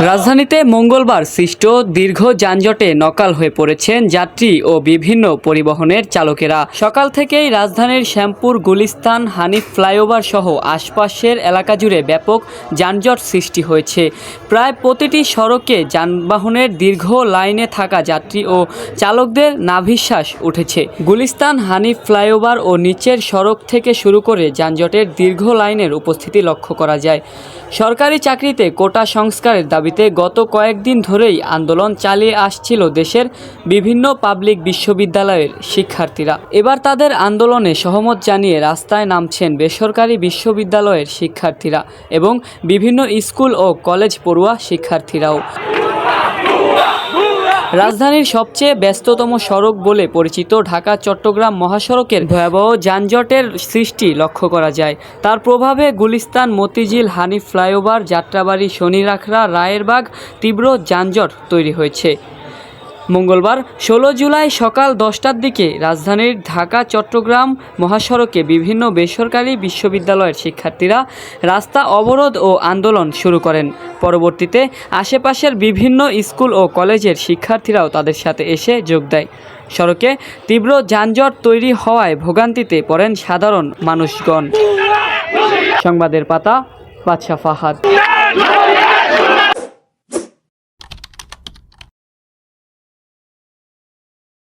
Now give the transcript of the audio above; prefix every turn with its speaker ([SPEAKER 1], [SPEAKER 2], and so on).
[SPEAKER 1] রাজধানীতে মঙ্গলবার সৃষ্ট দীর্ঘ যানজটে নকাল হয়ে পড়েছেন যাত্রী ও বিভিন্ন পরিবহনের চালকেরা। সকাল থেকেই রাজধানীর শ্যামপুর, গুলিস্তান, হানিফ ফ্লাইওভার সহ আশপাশের এলাকা জুড়ে ব্যাপক যানজট সৃষ্টি হয়েছে। প্রায় প্রতিটি সড়কে যানবাহনের দীর্ঘ লাইনে থাকা যাত্রী ও চালকদের নাভিশ্বাস উঠেছে। গুলিস্তান, হানিফ ফ্লাইওভার ও নিচের সড়ক থেকে শুরু করে যানজটের দীর্ঘ লাইনের উপস্থিতি লক্ষ্য করা যায়। সরকারি চাকরিতে কোটা সংস্কারের দাবিতে গত কয়েকদিন ধরেই আন্দোলন চালিয়ে আসছিল দেশের বিভিন্ন পাবলিক বিশ্ববিদ্যালয়ের শিক্ষার্থীরা। এবার তাদের আন্দোলনে সহমত জানিয়ে রাস্তায় নামছেন বেসরকারি বিশ্ববিদ্যালয়ের শিক্ষার্থীরা এবং বিভিন্ন স্কুল ও কলেজ পড়ুয়া শিক্ষার্থীরাও। রাজধানীর সবচেয়ে ব্যস্ততম সড়ক বলে পরিচিত ঢাকা, চট্টগ্রাম মহাসড়কের ভয়াবহ যানজটের সৃষ্টি লক্ষ্য করা যায়। তার প্রভাবে গুলিস্তান, মতিঝিল, হানিফ ফ্লাইওভার, যাত্রাবাড়ি, শনিরাখড়া, রায়েরবাগ তীব্র যানজট তৈরি হয়েছে। মঙ্গলবার ষোলো জুলাই সকাল দশটার দিকে রাজধানীর ঢাকা, চট্টগ্রাম মহাসড়কে বিভিন্ন বেসরকারি বিশ্ববিদ্যালয়ের শিক্ষার্থীরা রাস্তা অবরোধ ও আন্দোলন শুরু করেন। পরবর্তীতে আশেপাশের বিভিন্ন স্কুল ও কলেজের শিক্ষার্থীরাও তাদের সাথে এসে যোগ দেয়। সড়কে তীব্র যানজট তৈরি হওয়ায় ভোগান্তিতে পড়েন সাধারণ মানুষগণ। সংবাদের পাতা বাদশা ফাহাদ।